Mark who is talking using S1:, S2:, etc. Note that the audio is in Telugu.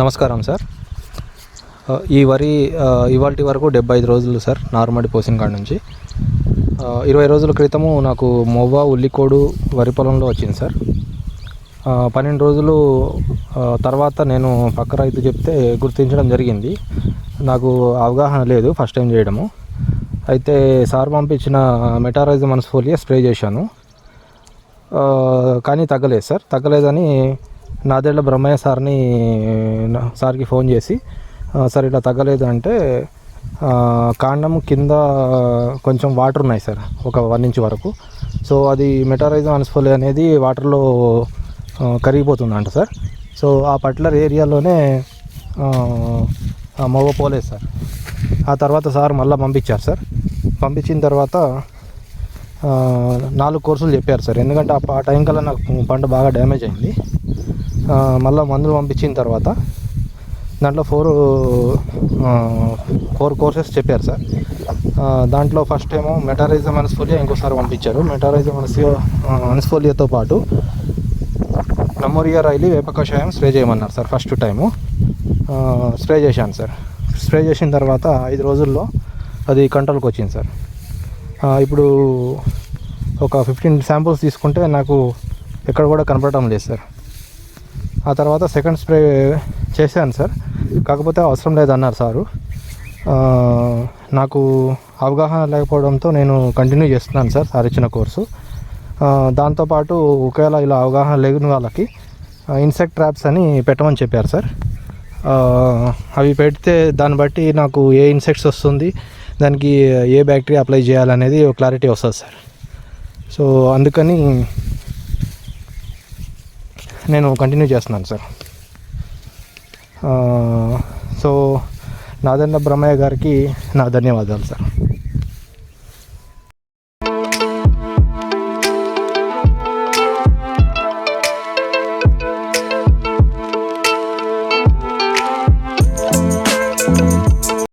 S1: నమస్కారం సార్. ఈ వరి ఇవాళ వరకు డెబ్బై ఐదు రోజులు సార్ నార్మడి పోసిన కాడ నుంచి. ఇరవై రోజుల క్రితము నాకు మొవ్వ ఉల్లికోడు వరి పొలంలో వచ్చింది సార్. పన్నెండు రోజులు తర్వాత నేను పక్క రైతు చెప్తే గుర్తించడం జరిగింది. నాకు అవగాహన లేదు ఫస్ట్ టైం చేయడము. అయితే సార్ పంపించిన మెటారైజ్ మనస్ఫోలియా స్ప్రే చేశాను. కానీ తగ్గలేదు సార్. తగ్గలేదని నాదేళ్ళ బ్రహ్మయ్య సార్ని సార్కి ఫోన్ చేసి సార్ ఇట్లా తగ్గలేదు అంటే కాండం కింద కొంచెం వాటర్ ఉన్నాయి సార్ ఒక వన్ ఇంచ్ వరకు. సో అది మెటారైజ్ అన్స్ఫోలి అనేది వాటర్లో కరిగిపోతుందంట సార్. సో ఆ పర్టికులర్ ఏరియాలోనే ఆ, పోలేదు సార్. ఆ తర్వాత సార్ మళ్ళీ పంపించారు సార్. పంపించిన తర్వాత నాలుగు కోర్సులు చెప్పారు సార్. ఎందుకంటే ఆ టైం కల్లా నాకు పంట బాగా డ్యామేజ్ అయింది. మళ్ళీ మందులు పంపించిన తర్వాత దాంట్లో ఫోర్ ఫోర్ కోర్సెస్ చెప్పారు సార్. దాంట్లో ఫస్ట్ ఏమో మెటారైజం అనస్ఫోలియా ఇంకోసారి పంపించారు. మెటారైజం అనస్ఫో అనస్ఫోలియాతో పాటు నమోరియా రైలి వేప కషాయం స్ప్రే చేయమన్నారు సార్ ఫస్ట్ టైము. స్ప్రే చేశాను సార్. స్ప్రే చేసిన తర్వాత ఐదు రోజుల్లో అది కంట్రోల్కి వచ్చింది సార్. ఇప్పుడు ఒక ఫిఫ్టీన్ శాంపుల్స్ తీసుకుంటే నాకు ఎక్కడ కూడా కనపడటం లేదు సార్. ఆ తర్వాత సెకండ్ స్ప్రే చేశాను సార్. కాకపోతే అవసరం లేదన్నారు సారు. నాకు అవగాహన లేకపోవడంతో నేను కంటిన్యూ చేస్తున్నాను సార్ సార్ ఇచ్చిన కోర్సు. దాంతోపాటు ఒకవేళ ఇలా అవగాహన లేని వాళ్ళకి ఇన్సెక్ట్ ట్రాప్స్ అని పెట్టమని చెప్పారు సార్. అవి పెడితే దాన్ని బట్టి నాకు ఏ ఇన్సెక్ట్స్ వస్తుంది దానికి ఏ బ్యాక్టీరియా అప్లై చేయాలనేది క్లారిటీ వస్తుంది సార్. సో అందుకని నేను కంటిన్యూ చేస్తున్నాను సార్. సో నాదన్న బ్రహ్మయ్య గారికి నా ధన్యవాదాలు సార్.